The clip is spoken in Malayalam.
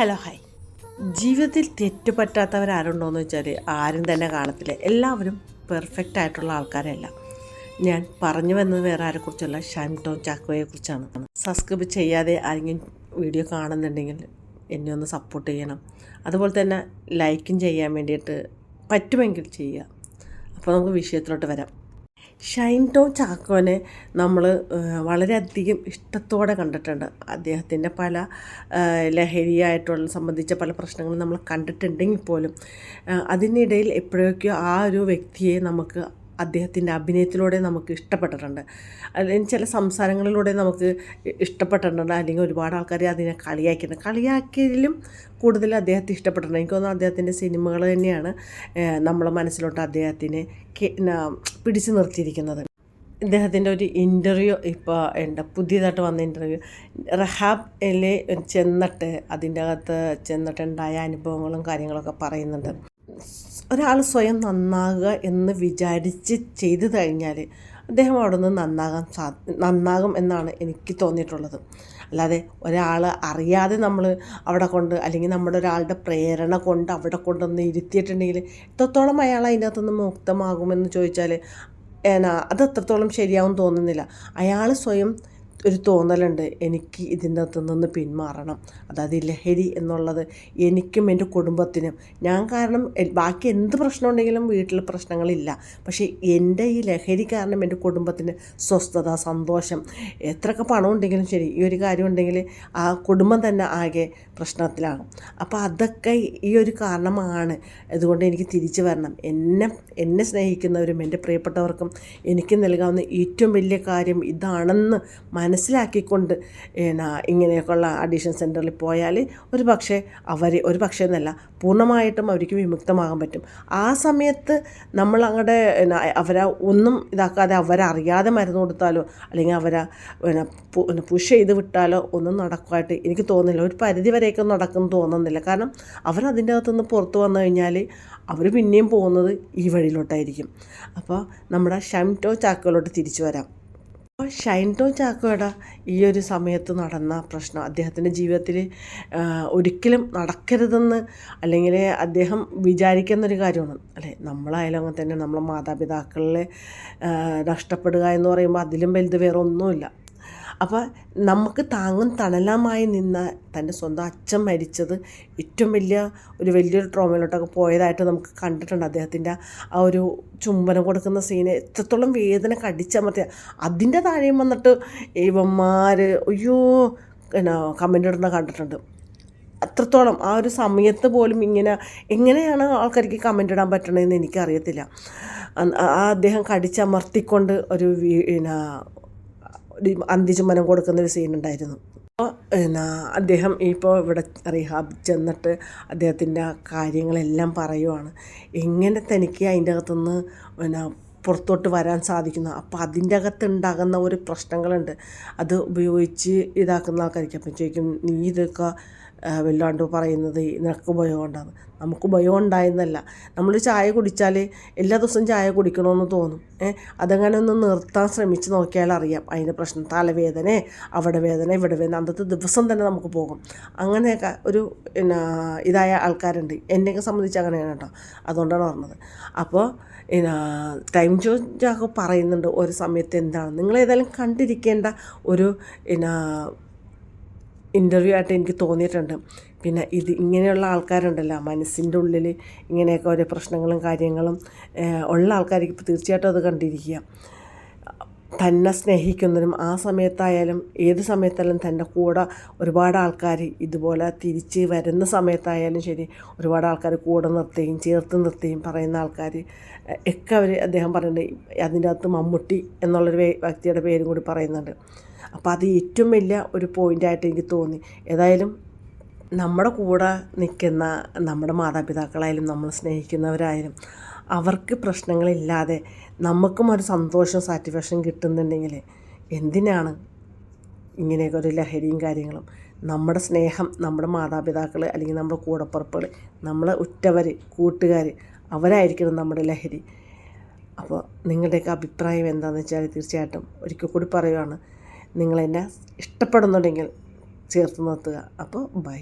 ഹലോ ഹായ് ജീവിതത്തിൽ തെറ്റുപറ്റാത്തവരാരുണ്ടോ എന്ന് വെച്ചാൽ ആരും തന്നെ കാണത്തില്ല. എല്ലാവരും പെർഫെക്റ്റ് ആയിട്ടുള്ള ആൾക്കാരല്ല. ഞാൻ പറഞ്ഞു വന്നത് വേറെ ആരെക്കുറിച്ചല്ല ഷൈം ടോം ചാക്കോയെ കുറിച്ചാണ്. സബ്സ്ക്രൈബ് ചെയ്യാതെ ആരെങ്കിലും വീഡിയോ കാണുന്നുണ്ടെങ്കിൽ എന്നെ ഒന്ന് സപ്പോർട്ട് ചെയ്യണം. അതുപോലെ തന്നെ ലൈക്കും ചെയ്യാൻ വേണ്ടിയിട്ട് പറ്റുമെങ്കിൽ ചെയ്യുക. അപ്പോൾ നമുക്ക് വിഷയത്തിലോട്ട് വരാം. ഷൈൻ ടോം ചാക്കോനെ നമ്മൾ വളരെയധികം ഇഷ്ടത്തോടെ കണ്ടിട്ടുണ്ട്. അദ്ദേഹത്തിന്റെ പല ലഹരിയായിട്ടുള്ള സംബന്ധിച്ച പല പ്രശ്നങ്ങളും നമ്മൾ കണ്ടിട്ടുണ്ടെങ്കിൽ പോലും അതിനിടയിൽ എപ്പോഴൊക്കെയോ ആ ഒരു വ്യക്തിയെ നമുക്ക് അദ്ദേഹത്തിന്റെ അഭിനയത്തിലൂടെ നമുക്ക് ഇഷ്ടപ്പെട്ടിട്ടുണ്ട്. അല്ലെങ്കിൽ ചില സംസാരങ്ങളിലൂടെ നമുക്ക് ഇഷ്ടപ്പെട്ടിട്ടുണ്ട്. അല്ലെങ്കിൽ ഒരുപാട് ആൾക്കാർ അതിനെ കളിയാക്കിയിട്ടുണ്ട്. കളിയാക്കിയതിലും കൂടുതൽ അദ്ദേഹത്തെ ഇഷ്ടപ്പെട്ടിട്ടുണ്ട്. എനിക്ക് തോന്നുന്നു അദ്ദേഹത്തിന്റെ സിനിമകൾ തന്നെയാണ് നമ്മളെ മനസ്സിലോട്ട് അദ്ദേഹത്തിനെ പിടിച്ചു നിർത്തിയിരിക്കുന്നത്. ഇദ്ദേഹത്തിന്റെ ഒരു ഇന്റർവ്യൂ ഇപ്പോൾ ഉണ്ട്. പുതിയതായിട്ട് വന്ന ഇന്റർവ്യൂ. റഹാബിൽ ചെന്നിട്ട് അതിന്റെ അകത്ത് ചെന്നിട്ടുണ്ടായ അനുഭവങ്ങളും കാര്യങ്ങളൊക്കെ പറയുന്നുണ്ട്. ഒരാൾ സ്വയം നന്നാകുക എന്ന് വിചാരിച്ച് ചെയ്തു കഴിഞ്ഞാൽ അദ്ദേഹം അവിടെ നിന്ന് നന്നാകാൻ സാ നന്നാകും എന്നാണ് എനിക്ക് തോന്നിയിട്ടുള്ളത്. അല്ലാതെ ഒരാൾ അറിയാതെ നമ്മൾ അവിടെ കൊണ്ട് അല്ലെങ്കിൽ നമ്മുടെ ഒരാളുടെ പ്രേരണ കൊണ്ട് അവിടെ കൊണ്ടൊന്ന് ഇരുത്തിയിട്ടുണ്ടെങ്കിൽ എത്രത്തോളം അയാൾ അതിനകത്ത് നിന്ന് മുക്തമാകുമെന്ന് ചോദിച്ചാൽ എന്നാ അത് എത്രത്തോളം ശരിയാവും തോന്നുന്നില്ല. അയാൾ സ്വയം ഒരു തോന്നലുണ്ട്. എനിക്ക് ഇതിന്റെ അകത്ത് നിന്ന് പിന്മാറണം. അതായത് ലഹരി എന്നുള്ളത് എനിക്കും എന്റെ കുടുംബത്തിനും. ഞാൻ കാരണം ബാക്കി എന്ത് പ്രശ്നം ഉണ്ടെങ്കിലും വീട്ടിൽ പ്രശ്നങ്ങളില്ല. പക്ഷേ എന്റെ ഈ ലഹരി കാരണം എന്റെ കുടുംബത്തിന് സ്വസ്ഥത സന്തോഷം എത്രയൊക്കെ പണം ഉണ്ടെങ്കിലും ശരി ഈ ഒരു കാര്യം ഉണ്ടെങ്കിൽ ആ കുടുംബം തന്നെ ആകെ പ്രശ്നത്തിലാണ്. അപ്പോൾ അതൊക്കെ ഈ ഒരു കാരണമാണ്. അതുകൊണ്ട് എനിക്ക് തിരിച്ചു വരണം. എന്നെ എന്നെ സ്നേഹിക്കുന്നവരും എന്റെ പ്രിയപ്പെട്ടവർക്കും എനിക്ക് നൽകാവുന്ന ഏറ്റവും വലിയ കാര്യം ഇതാണെന്ന് മനസ്സിലാക്കിക്കൊണ്ട് ഇങ്ങനെയൊക്കെയുള്ള അഡീഷൻ സെന്ററിൽ പോയാൽ ഒരു പക്ഷേ അവർ ഒരു പക്ഷേ എന്നല്ല പൂർണമായിട്ടും അവർക്ക് വിമുക്തമാകാൻ പറ്റും. ആ സമയത്ത് നമ്മൾ അങ്ങടെ അവരെ ഒന്നും ഇതാക്കാതെ അവരെ അറിയാതെ മരുന്ന് കൊടുത്താലോ അല്ലെങ്കിൽ അവരെ പുഷ് ചെയ്ത് വിട്ടാലോ ഒന്നും നടക്കുമായിട്ട് എനിക്ക് തോന്നുന്നില്ല. ഒരു പരിധി വരെയൊക്കെ നടക്കും തോന്നുന്നില്ല. കാരണം അവരതിന്റെ അകത്തുനിന്ന് പുറത്ത് വന്നു കഴിഞ്ഞാൽ അവർ പിന്നെയും പോകുന്നത് ഈ വഴിയിലോട്ടായിരിക്കും. അപ്പോൾ നമ്മുടെ ഷംറ്റോ ചാക്കുകളോട്ട് തിരിച്ചു വരാം. അപ്പോൾ ഷൈൻ ടോം ചാക്കോയുടെ ഈ ഒരു സമയത്ത് നടന്ന പ്രശ്നം അദ്ദേഹത്തിന്റെ ജീവിതത്തിൽ ഒരിക്കലും നടക്കരുതെന്ന് അല്ലെങ്കിൽ അദ്ദേഹം വിചാരിക്കുന്നൊരു കാര്യമാണ്. അല്ലേ? നമ്മളായാലും അങ്ങനെ തന്നെ നമ്മളെ മാതാപിതാക്കളെ നഷ്ടപ്പെടുക എന്ന് പറയുമ്പോൾ അതിലും വലുത് വേറെ ഒന്നുമില്ല അപ്പോൾ നമുക്ക് താങ്ങും തണലമായി നിന്ന തന്റെ സ്വന്തം അച്ഛൻ മരിച്ചത് ഏറ്റവും വലിയ ഒരു വലിയൊരു ട്രോമയിലോട്ടൊക്കെ പോയതായിട്ട് നമുക്ക് കണ്ടിട്ടുണ്ട്. അദ്ദേഹത്തിന്റെ ആ ഒരു ചുംബനം കൊടുക്കുന്ന സീന് എത്രത്തോളം വേദന കടിച്ചമർത്തിയ. അതിന്റെ താഴെയും വന്നിട്ട് ഇവന്മാർ അയ്യോ പിന്നെ കമന്റ് ഇടുന്ന കണ്ടിട്ടുണ്ട്. അത്രത്തോളം ആ ഒരു സമയത്ത് പോലും ഇങ്ങനെ എങ്ങനെയാണ് ആൾക്കാർക്ക് കമന്റ് ഇടാൻ പറ്റണതെന്ന് എനിക്കറിയത്തില്ല. ആ അദ്ദേഹം കടിച്ചമർത്തിക്കൊണ്ട് ഒരു പിന്നെ അന്ത്യചുമനം കൊടുക്കുന്നൊരു സീൻ ഉണ്ടായിരുന്നു. അപ്പോൾ പിന്നെ അദ്ദേഹം ഇപ്പോൾ ഇവിടെ റിഹാബ് ചെന്നിട്ട് അദ്ദേഹത്തിന്റെ കാര്യങ്ങളെല്ലാം പറയുവാണ്. എങ്ങനെ തനിക്ക് അതിന്റെ അകത്തുനിന്ന് പിന്നെ പുറത്തോട്ട് വരാൻ സാധിക്കുന്നു? അപ്പോൾ അതിന്റെ അകത്ത് ഉണ്ടാകുന്ന ഒരു പ്രശ്നങ്ങളുണ്ട്. അത് ഉപയോഗിച്ച് ഇതാക്കുന്ന ആൾക്കാർക്ക് അപ്പം ചോദിക്കും നീ ഇതൊക്കെ വല്ലാണ്ട് പറയുന്നത് നിനക്ക് ഭയം നമുക്ക് ഭയം ഉണ്ടായെന്നല്ല നമ്മൾ ചായ കുടിച്ചാൽ എല്ലാ ദിവസവും ചായ കുടിക്കണമെന്ന് തോന്നും. അതങ്ങനെ ഒന്ന് നിർത്താൻ ശ്രമിച്ച് നോക്കിയാൽ അറിയാം. അതിന്റെ പ്രശ്നം തലവേദന അവിടെ വേദന ഇവിടെ വേദന അന്നത്തെ ദിവസം തന്നെ നമുക്ക് പോകും. അങ്ങനെയൊക്കെ ഒരു പിന്നെ ഇതായ ആൾക്കാരുണ്ട്. എന്നെയൊക്കെ സംബന്ധിച്ച് അങ്ങനെയാണ് കേട്ടോ. അതുകൊണ്ടാണ് പറഞ്ഞത്. അപ്പോൾ പിന്നെ ടൈം ചോദിച്ചൊക്കെ പറയുന്നുണ്ട് ഒരു സമയത്ത് എന്താണ് നിങ്ങൾ ഏതായാലും കണ്ടിരിക്കേണ്ട ഒരു പിന്നെ ഇന്റർവ്യൂ ആയിട്ട് എനിക്ക് തോന്നിയിട്ടുണ്ട്. പിന്നെ ഇത് ഇങ്ങനെയുള്ള ആൾക്കാരുണ്ടല്ലോ മനസ്സിന്റെ ഉള്ളിൽ ഇങ്ങനെയൊക്കെ ഓരോ പ്രശ്നങ്ങളും കാര്യങ്ങളും ഉള്ള ആൾക്കാർക്ക് തീർച്ചയായിട്ടും അത് കണ്ടിരിക്കുക. തന്നെ സ്നേഹിക്കുന്നതിനും ആ സമയത്തായാലും ഏത് സമയത്തായാലും തന്റെ കൂടെ ഒരുപാട് ആൾക്കാർ ഇതുപോലെ തിരിച്ച് വരുന്ന സമയത്തായാലും ശരി ഒരുപാട് ആൾക്കാർ കൂടെ നിർത്തുകയും ചേർത്ത് നിർത്തുകയും പറയുന്ന ആൾക്കാർ ഒക്കെ അവർ അദ്ദേഹം പറയുന്നുണ്ട്. അതിന്റെ അകത്ത് മമ്മൂട്ടി എന്നുള്ളൊരു വ്യക്തിയുടെ പേരും കൂടി പറയുന്നുണ്ട്. അപ്പോൾ അത് ഏറ്റവും വലിയ ഒരു പോയിന്റായിട്ട് എനിക്ക് തോന്നി. ഏതായാലും നമ്മുടെ കൂടെ നിൽക്കുന്ന നമ്മുടെ മാതാപിതാക്കളായാലും നമ്മൾ സ്നേഹിക്കുന്നവരായാലും അവർക്ക് പ്രശ്നങ്ങളില്ലാതെ നമുക്കും ഒരു സന്തോഷം സാറ്റിസ്ഫാക്ഷൻ കിട്ടുന്നുണ്ടെങ്കിൽ എന്തിനാണ് ഇങ്ങനെയൊക്കെ ഒരു ലഹരിയും കാര്യങ്ങളും? നമ്മുടെ സ്നേഹം നമ്മുടെ മാതാപിതാക്കൾ അല്ലെങ്കിൽ നമ്മുടെ കൂടപ്പുറപ്പുകൾ നമ്മളെ ഉറ്റവർ കൂട്ടുകാർ അവരായിരിക്കണം നമ്മുടെ ലഹരി. അപ്പോൾ നിങ്ങളുടെയൊക്കെ അഭിപ്രായം എന്താണെന്ന് വെച്ചാൽ തീർച്ചയായിട്ടും ഒരിക്കൽ കൂടി പറയുവാണ്. നിങ്ങളെന്നെ ഇഷ്ടപ്പെടുന്നുണ്ടെങ്കിൽ ചേർത്ത് നിർത്തുക. അപ്പോൾ ബൈ.